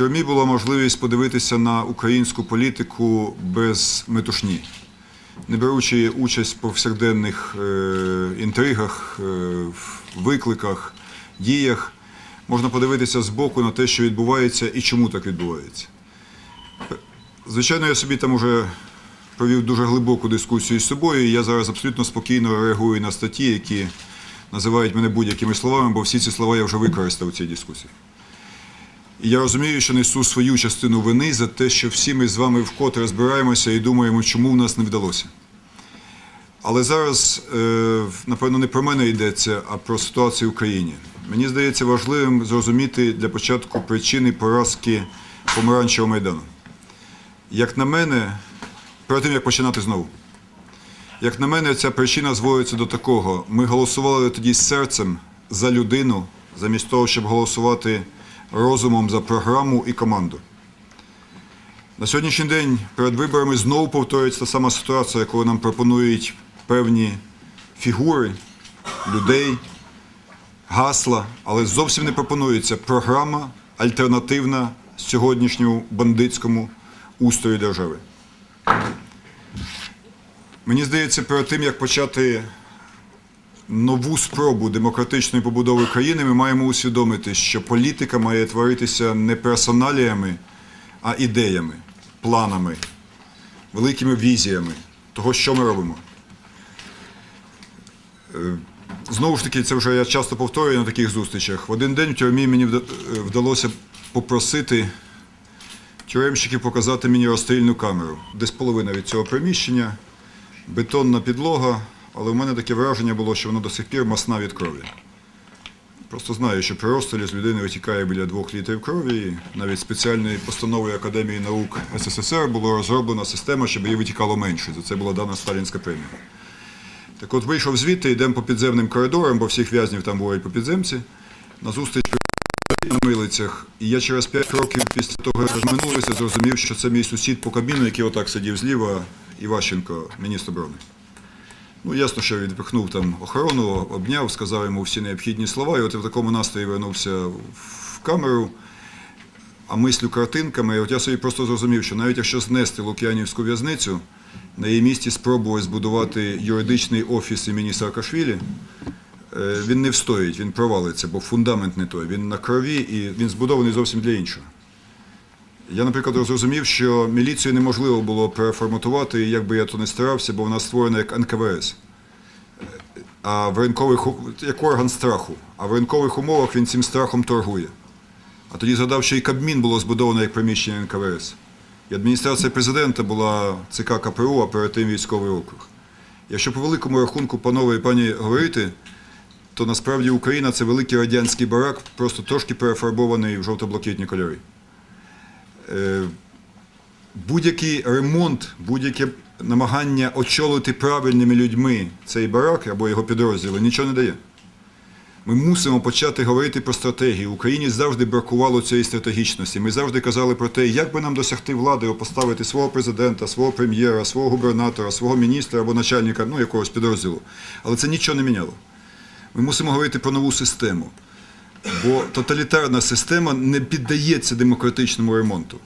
тюрмі була можливість подивитися на українську політику без метушні, не беручи участь в повсякденних е, інтригах, е, викликах, діях, можна подивитися збоку на те, що відбувається і чому так відбувається. Звичайно, я собі там уже провів дуже глибоку дискусію з собою, і я зараз абсолютно спокійно реагую на статті, які називають мене будь-якими словами, бо всі ці слова я вже використав у цій дискусії. І я розумію, що несу свою частину вини за те, що всі ми з вами вкотре збираємося і думаємо, чому в нас не вдалося. Але зараз, е, напевно, не про мене йдеться, а про ситуацію в країні. Мені здається важливим зрозуміти для початку причини поразки помаранчевого майдану. Як на мене, перед тим як починати знову, як на мене, ця причина зводиться до такого: ми голосували тоді серцем за людину, замість того, щоб голосувати розумом за програму і команду. На сьогоднішній день перед виборами знову повторюється та сама ситуація, коли нам пропонують певні фігури, людей, гасла, але зовсім не пропонується програма альтернативна сьогоднішньому бандитському устрою держави. Мені здається, перед тим, як почати нову спробу демократичної побудови країни, ми маємо усвідомити, що політика має творитися не персоналіями, а ідеями, планами, великими візіями того, що ми робимо. Е, Знову ж таки, це вже я часто повторюю на таких зустрічах. В один день в тюрмі мені е, вдалося попросити тюремщиків показати мені розстрільну камеру. Десь половина від цього приміщення, бетонна підлога, але в мене таке враження було, що воно до сих пір масна від крові. Просто знаю, що при розстрілі з людини витікає біля двох літрів крові. І навіть спеціальною постановою Академії наук СССР було розроблена система, щоб її витікало менше. За це була дана сталінська премія. Так от вийшов звідти, йдемо по підземним коридорам, бо всіх в'язнів там бувають по підземці. На зустріч на милицях. І я через 5 років після того, як розминулися, зрозумів, що це мій сусід по кабіну, який отак сидів зліва, Іващенко, міністр оборони. Ну, ясно, що відпихнув там охорону, обняв, сказав йому всі необхідні слова, і от я в такому настрої вернувся в камеру, а мислю картинками. От я собі просто зрозумів, що навіть якщо знести Лук'янівську в'язницю, на її місці спробувати збудувати юридичний офіс імені Саакашвілі, е, він не встоїть, він провалиться, бо фундамент не той. Він на крові і він збудований зовсім для іншого. Я, наприклад, зрозумів, що міліцію неможливо було переформатувати, як би я то не старався, бо вона створена як НКВС. А в ринкових як орган страху. А в ринкових умовах він цим страхом торгує. А тоді згадав, що і Кабмін було збудовано як приміщення НКВС. І адміністрація президента була ЦК КПУ, а перед тим військовий округ. Якщо по великому рахунку, панове і пані, говорити, то насправді Україна це великий радянський барак, просто трошки перефарбований в жовто-блакитні кольори. Е, Будь-який ремонт, будь-яке намагання очолити правильними людьми цей барак або його підрозділи нічого не дає. Ми мусимо почати говорити про стратегію. Україні завжди бракувало цієї стратегічності. Ми завжди казали про те, як би нам досягти влади, поставити свого президента, свого прем'єра, свого губернатора, свого міністра або начальника ну, якогось підрозділу. Але це нічого не міняло. Ми мусимо говорити про нову систему. Бо тоталітарна система не піддається демократичному ремонту.